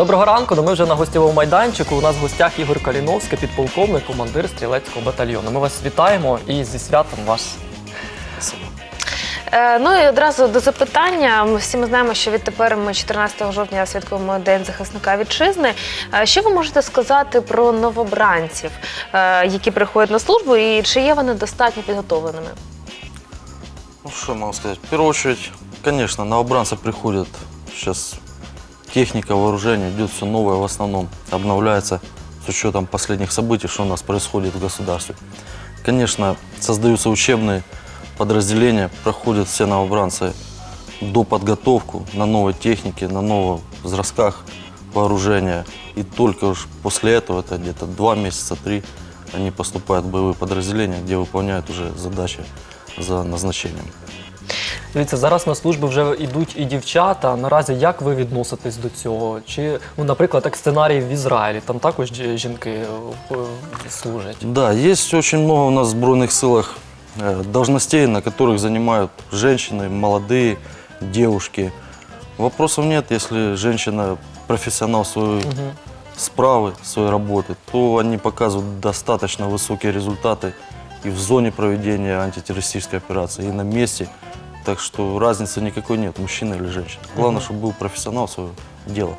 доброго ранку. Ну, ми вже на гостєвому майданчику. У нас в гостях Ігор Каліновський, підполковник, командир стрілецького батальйону. Ми вас вітаємо і зі святом вас. Е, Ну і одразу до запитання. Ми всі ми знаємо, що відтепер ми 14 жовтня святкуємо День захисника вітчизни. Е, Що ви можете сказати про новобранців, е, які приходять на службу, і чи є вони достатньо підготовленими? Ну, что я могу сказать? В первую очередь, конечно, новобранцы приходят. Сейчас техника, вооружение, идет все новое в основном. Обновляется с учетом последних событий, что у нас происходит в государстве. Конечно, создаются учебные подразделения, проходят все новобранцы до подготовку на новой технике, на новых взросках вооружения. И только уж после этого, это где-то два месяца, три, они поступают в боевые подразделения, где выполняют уже задачи за назначением. Дивіться, зараз на службу вже йдуть і дівчата. Наразі як ви відноситесь до цього? Чи, ну, наприклад, як сценарій в Ізраїлі, там також жі- жінки е, е, служать? Да, есть очень много у нас в Сбройных силах э, должностей, на которых занимают женщины, молодые, девушки. Вопросов нет, если женщина профессионал своей справы, своей работы, то они показывают достаточно высокие результаты и в зоне проведения антитеррористической операции, и на месте. Так что разницы никакой нет, мужчина или женщина. Главное, чтобы был профессионал своего дела.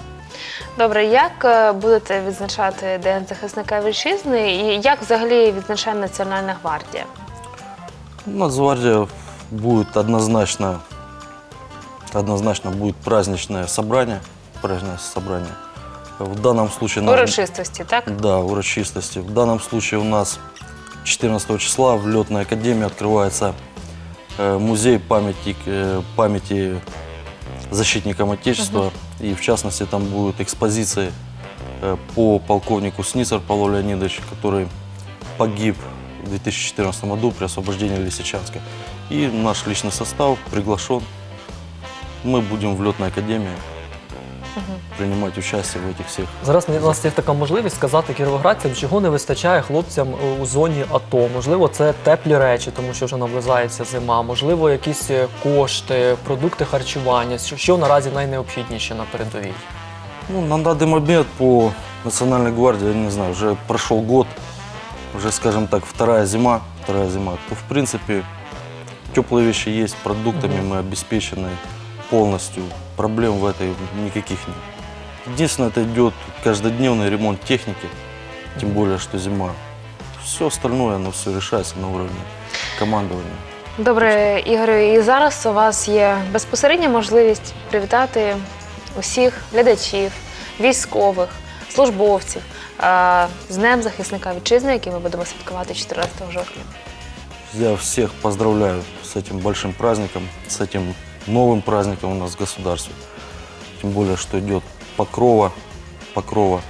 Добре, як е, будете відзначати День захисника вітчизни, і як взагалі відзначає Національна гвардія? Нацгвардия будет однозначно, однозначно будет праздничное собрание, праздничное собрание. В данном случае... нам- Урочистості, так? Да, урочистости. В данном случае у нас 14 числа в летной академии открывается э, музей памяти, э, памяти защитникам Отечества. И в частности там будут экспозиции э, по полковнику Сницер Павлу Леонидовичу, который погиб в 2014 году при освобождении Лисичанска. И наш личный состав приглашен. Мы будем в летной академии принимать участие в этих всех Зараз у нас є така можливість сказати кіровоградцям, чого не вистачає хлопцям е, у зоні АТО. Можливо, це теплі речі, тому що вже наближається зима. Можливо, якісь е, кошти, продукти харчування. Що, що наразі найнеобхідніше на передовій? Ну, на данный момент по Национальной гвардии, я не знаю, уже прошел год, уже, скажем так, вторая зима, вторая зима, то, в принципе, теплые вещи есть, продуктами мы обеспечены полностью, проблем в этой никаких нет. Единственное, это идет каждодневный ремонт техники, тем более, что зима. Все остальное, оно все решается на уровне командования. Добре, Ігорю, і зараз у вас є безпосередня можливість привітати усіх глядачів, військових, службовців е, з Днем захисника вітчизни, який ми будемо святкувати 14 жовтня. Я всех поздравляю с этим большим праздником, с этим новым праздником у нас в государстве. Тем более, что идет покрова, покрова.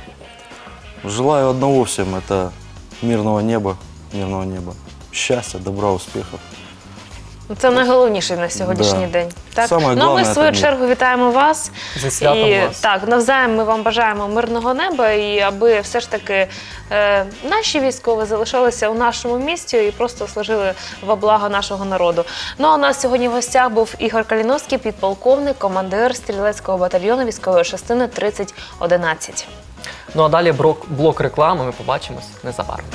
Желаю одного всем, это мирного неба, мирного неба, счастья, добра, успехов. Ну, Це найголовніше на сьогоднішній Да. день. Так? Саме ну, а ми в свою чергу вітаємо вас. Зі святом і вас. так, навзаєм ми вам бажаємо мирного неба і аби все ж таки е, наші військові залишалися у нашому місті і просто служили во благо нашого народу. Ну а у нас сьогодні в гостях був Ігор Каліновський, підполковник, командир стрілецького батальйону військової частини 3011. Ну а далі блок, блок реклами. Ми побачимось незабаром.